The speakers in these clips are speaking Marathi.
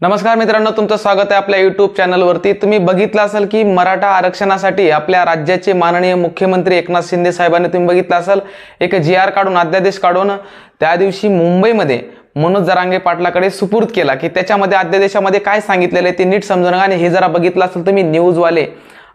नमस्कार मित्रांनो तुमचं स्वागत आहे आपल्या यूट्यूब चॅनलवरती तुम्ही बघितलं असेल की मराठा आरक्षणासाठी आपल्या राज्याचे माननीय मुख्यमंत्री एकनाथ शिंदे साहेबांनी तुम्ही बघितलं असेल एक जी आर काढून अध्यादेश काढून त्या दिवशी मुंबईमध्ये मनोज जरांगे पाटलाकडे सुपूर्द केला. की त्याच्यामध्ये अध्यादेशामध्ये काय सांगितलेलं आहे ते नीट समजून आणि हे जरा बघितलं असेल तुम्ही न्यूजवाले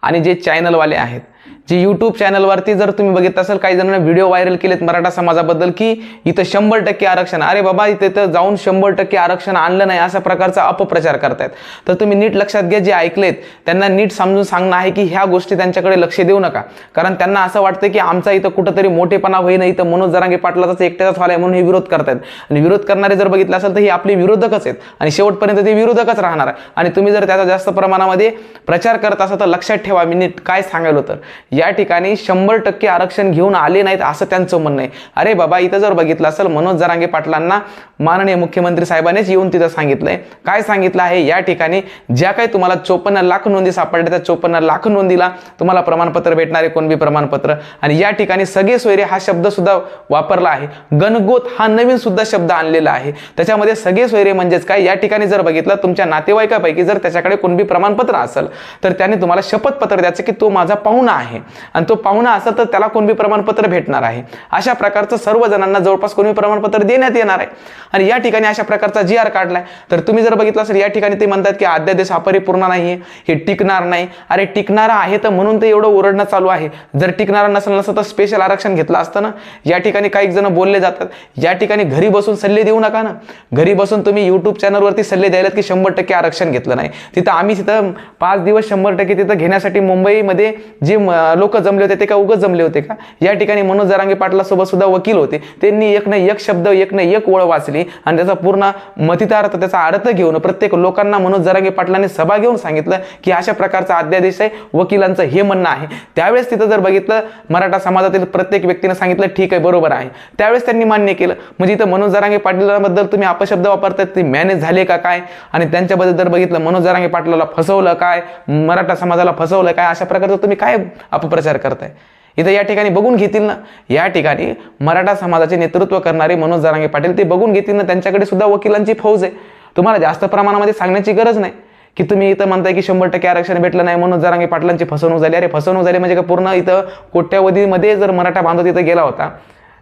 आणि जे चॅनलवाले आहेत जे यूट्यूब चॅनलवरती जर तुम्ही बघितलं असेल काही जणांना व्हिडिओ व्हायरल केलेत मराठा समाजाबद्दल की इथं शंभर टक्के आरक्षण. अरे बाबा इथे तर जाऊन शंभर टक्के आरक्षण आणलं नाही अशा प्रकारचा अपप्रचार करतायत. तर तुम्ही नीट लक्षात घ्या जे ऐकलेत त्यांना नीट समजून सांगणं आहे की ह्या गोष्टी त्यांच्याकडे लक्ष देऊ नका. कारण त्यांना असं वाटतं की आमचा इथं कुठंतरी मोठेपणा व्हाय नाही तर मनोज जरांगे पाटलाचाच एकट्याचाच व्हायला म्हणून हे विरोध करतायत. आणि विरोध करणारे जर बघितलं असेल तर हे आपले विरोधकच आहेत. आणि शेवटपर्यंत ते विरोधकच राहणार. आहे आणि तुम्ही जर त्याचा जास्त प्रमाणामध्ये प्रचार करत असाल तर लक्षात ठेवा मी नीट काय सांगायलो तर या ठिकाणी शंभर टक्के आरक्षण घेऊन आले नाहीत असं त्यांचं म्हणणं आहे. अरे बाबा इथं जर बघितलं असेल मनोज जरांगे पाटलांना माननीय मुख्यमंत्री साहेबांनीच येऊन तिथं सांगितलंय. काय सांगितलं आहे? या ठिकाणी ज्या काही तुम्हाला चोपन्न लाख नोंदी सापडल्या त्या चोपन्न लाख नोंदीला तुम्हाला प्रमाणपत्र भेटणारे कोणबी प्रमाणपत्र? आणि या ठिकाणी सगळे सोयरे हा शब्द सुद्धा वापरला आहे. गणगोत हा नवीन सुद्धा शब्द आणलेला आहे. त्याच्यामध्ये सगळे सोयरे म्हणजेच काय? या ठिकाणी जर बघितलं तुमच्या नातेवाईकापैकी जर त्याच्याकडे कोणबी प्रमाणपत्र असेल तर त्याने तुम्हाला शपथपत्र द्यायचं की तो माझा पाहुणा आहे. आणि तो पाहुणा असं तर त्याला कुणबी प्रमाणपत्र भेटणार आहे. अशा प्रकारचं सर्व जणांना जवळपास कुणबी प्रमाणपत्र देण्यात येणार आहे. आणि या ठिकाणी अशा प्रकारचा जी आर काढलाय. तर तुम्ही जर बघितलं असेल या ठिकाणी ते म्हणतात की अध्यादेश अपरिपूर्ण नाही हे टिकणार नाही. अरे टिकणारा आहे तर म्हणून ते एवढं ओरडणं चालू आहे. जर टिकणारा नसेल नसं तर स्पेशल आरक्षण घेतलं असतं ना. या ठिकाणी काही जण बोलले जातात. या ठिकाणी घरी बसून सल्ले देऊ नका ना. घरी बसून तुम्ही युट्यूब चॅनलवरती सल्ले द्यायलात की शंभर टक्के आरक्षण घेतलं नाही. तिथं आम्ही तिथं पाच दिवस शंभर टक्के तिथं घेण्यासाठी मुंबईमध्ये जे लोक जमले होते ते का उगच जमले होते का? या ठिकाणी मनोज जरांगे पाटलासोबत सुद्धा वकील होते. त्यांनी एक ना एक शब्द एक ना एक ओळ वाचली आणि त्याचा पूर्ण मतितार्थ त्याचा अर्थ घेऊन प्रत्येक लोकांना मनोज जरांगे पाटलांनी सभा घेऊन सांगितलं की अशा प्रकारचा अध्यादेश आहे वकिलांचं हे म्हणणं आहे. त्यावेळेस तिथं जर बघितलं मराठा समाजातील प्रत्येक व्यक्तीने सांगितलं ठीक आहे बरोबर आहे. त्यावेळेस त्यांनी मान्य केलं. म्हणजे इथं मनोज जरांगे पाटलाबद्दल तुम्ही अपशब्द वापरतात ते मॅनेज झाले का काय? आणि त्यांच्याबद्दल जर बघितलं मनोज जरांगे पाटलाला फसवलं काय? मराठा समाजाला फसवलं काय? अशा प्रकारचं तुम्ही काय अपप्रचार करताय. इथं या ठिकाणी बघून घेतील ना या ठिकाणी मराठा समाजाचे नेतृत्व करणारे मनोज जरांगे पाटील ते बघून घेतील ना त्यांच्याकडे सुद्धा वकिलांची फौज आहे. तुम्हाला जास्त प्रमाणामध्ये सांगण्याची गरज नाही. की तुम्ही इथं म्हणताय की शंभर टक्के आरक्षण भेटलं नाही म्हणून जरांगे पाटलांची फसवणूक झाली. अरे फसवणूक झाली म्हणजे का पूर्ण इथं कोट्यावधीमध्ये जर मराठा बांधव तिथं गेला होता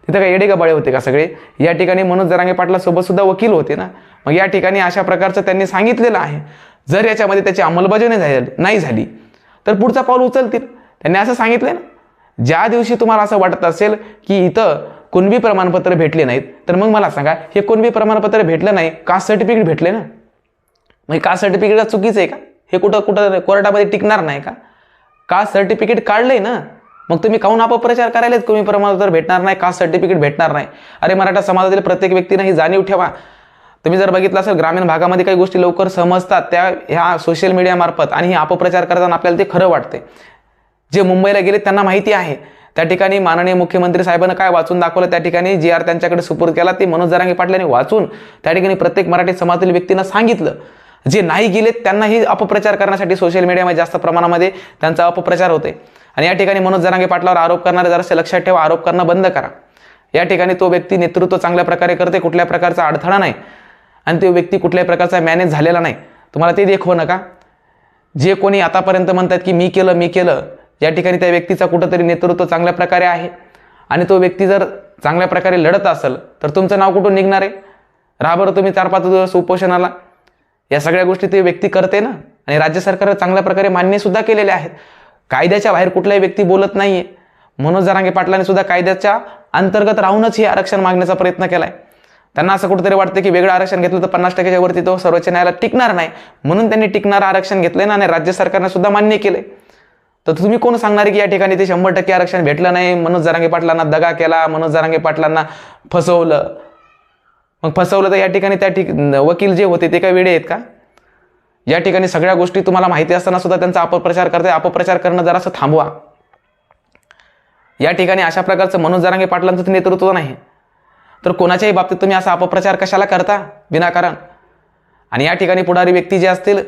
तिथं काय येडे गबाळे होते का सगळे? या ठिकाणी मनोज जरांगे पाटला सुद्धा वकील होते ना. मग या ठिकाणी अशा प्रकारचं त्यांनी सांगितलेलं आहे. जर याच्यामध्ये त्याची अंमलबजावणी झाली नाही झाली तर पुढचा पाऊल उचलतील. यांनी असं सांगितलं ना? ज्या दिवशी तुम्हाला असं वाटत असेल की इथं कुणबी प्रमाणपत्र भेटले नाहीत तर मग मला सांगा हे कुणबी प्रमाणपत्र भेटलं नाही कास्ट सर्टिफिकेट भेटले ना? मग कास्ट सर्टिफिकेट चुकीचं आहे का? हे कुठं कुठं कोर्टामध्ये टिकणार नाही का? कास्ट सर्टिफिकेट काढलंय ना? मग तुम्ही काहून अपप्रचार करायलाच कमी प्रमाणपत्र भेटणार नाही कास्ट सर्टिफिकेट भेटणार नाही? अरे मराठा समाजातील प्रत्येक व्यक्तीनं ही जाणीव ठेवा. तुम्ही जर बघितलं असेल ग्रामीण भागामध्ये काही गोष्टी लवकर समजतात त्या ह्या सोशल मीडियामार्फत आणि हे अपप्रचार करताना आपल्याला ते खरं वाटते जे मुंबईला गेले त्यांना माहिती आहे. त्या ठिकाणी माननीय मुख्यमंत्री साहेबांना काय वाचून दाखवलं? त्या ठिकाणी जी आर त्यांच्याकडे सुपूर्द केला ते मनोज जरांगे पाटलांनी वाचून त्या ठिकाणी प्रत्येक मराठी समाजातील व्यक्तींना सांगितलं. जे नाही गेलेत त्यांनाही अपप्रचार करण्यासाठी सोशल मीडियामध्ये जास्त प्रमाणामध्ये त्यांचा अपप्रचार होते आणि या ठिकाणी मनोज जरांगे पाटलावर आरोप करणारे जरासे लक्षात ठेवा आरोप करणं बंद करा. या ठिकाणी तो व्यक्ती नेतृत्व चांगल्या प्रकारे करते कुठल्या प्रकारचा अडथळा नाही. आणि तो व्यक्ती कुठल्याही प्रकारचा मॅनेज झालेला नाही. तुम्हाला ते देखवं नका. जे कोणी आतापर्यंत म्हणतात की मी केलं मी केलं या ठिकाणी त्या व्यक्तीचा कुठंतरी नेतृत्व चांगल्या प्रकारे आहे. आणि तो व्यक्ती जर चांगल्या प्रकारे लढत असेल तर तुमचं नाव कुठून निघणार आहे? राहा बरं तुम्ही चार पाच दिवस उपोषणाला. या सगळ्या गोष्टी ते व्यक्ती करते ना. आणि राज्य सरकार चांगल्या प्रकारे मान्यसुद्धा केलेले आहेत. कायद्याच्या बाहेर कुठलाही व्यक्ती बोलत नाही आहे मनोज जरांगे पाटलांनी सुद्धा कायद्याच्या अंतर्गत राहूनच हे आरक्षण मागण्याचा प्रयत्न केला आहे त्यांना असं कुठेतरी वाटतं की वेगळं आरक्षण घेतलं तर पन्नास टक्क्याच्या वरती तो सर्वोच्च न्यायालयात टिकणार नाही. म्हणून त्यांनी टिकणारं आरक्षण घेतलं ना आणि राज्य सरकारने सुद्धा मान्य केलंय. तर तुम्ही कोण सांगणार की या ठिकाणी ते शंभर टक्के आरक्षण भेटलं नाही? मनोज जरांगे पाटलांना दगा केला मनोज जरांगे पाटलांना फसवलं. मग फसवलं तर या ठिकाणी त्या ठिक वकील जे होते ते काय वेळे आहेत का? या ठिकाणी सगळ्या गोष्टी तुम्हाला माहिती असताना सुद्धा त्यांचा अपप्रचार करते अपप्रचार करणं जरासं थांबवा. या ठिकाणी अशा प्रकारचं मनोज जरांगे पाटलांचं नेतृत्व नाही. तर कोणाच्याही बाबतीत तुम्ही असा अपप्रचार कशाला करता? विनाकारण. आणि या ठिकाणी पुढारी व्यक्ती जे असतील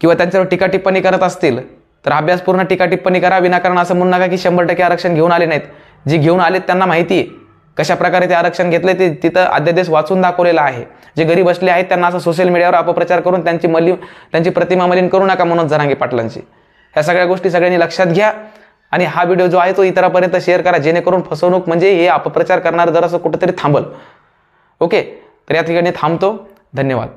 किंवा त्यांच्यावर टीका टिप्पणी करत असतील तर अभ्यासपूर्ण टीका टिप्पणी करा विनाकारण असं म्हणू नका की शंभर टक्के आरक्षण घेऊन आले नाहीत. जे घेऊन आलेत त्यांना माहिती आहे. कशा प्रकारे ते आरक्षण घेतले ते तिथं अध्यादेश वाचून दाखवलेला आहे. जे घरी बसले आहेत त्यांना असं सोशल मीडियावर अपप्रचार करून त्यांची मलिन त्यांची प्रतिमा मलिन करू नका मनोज जरांगे पाटलांची. ह्या सगळ्या गोष्टी सगळ्यांनी लक्षात घ्या आणि हा व्हिडिओ जो आहे तो इतरांपर्यंत शेअर करा जेणेकरून फसवणूक म्हणजे हे अपप्रचार करणारं जरासं कुठंतरी थांबल. ओके तर या ठिकाणी थांबतो. धन्यवाद.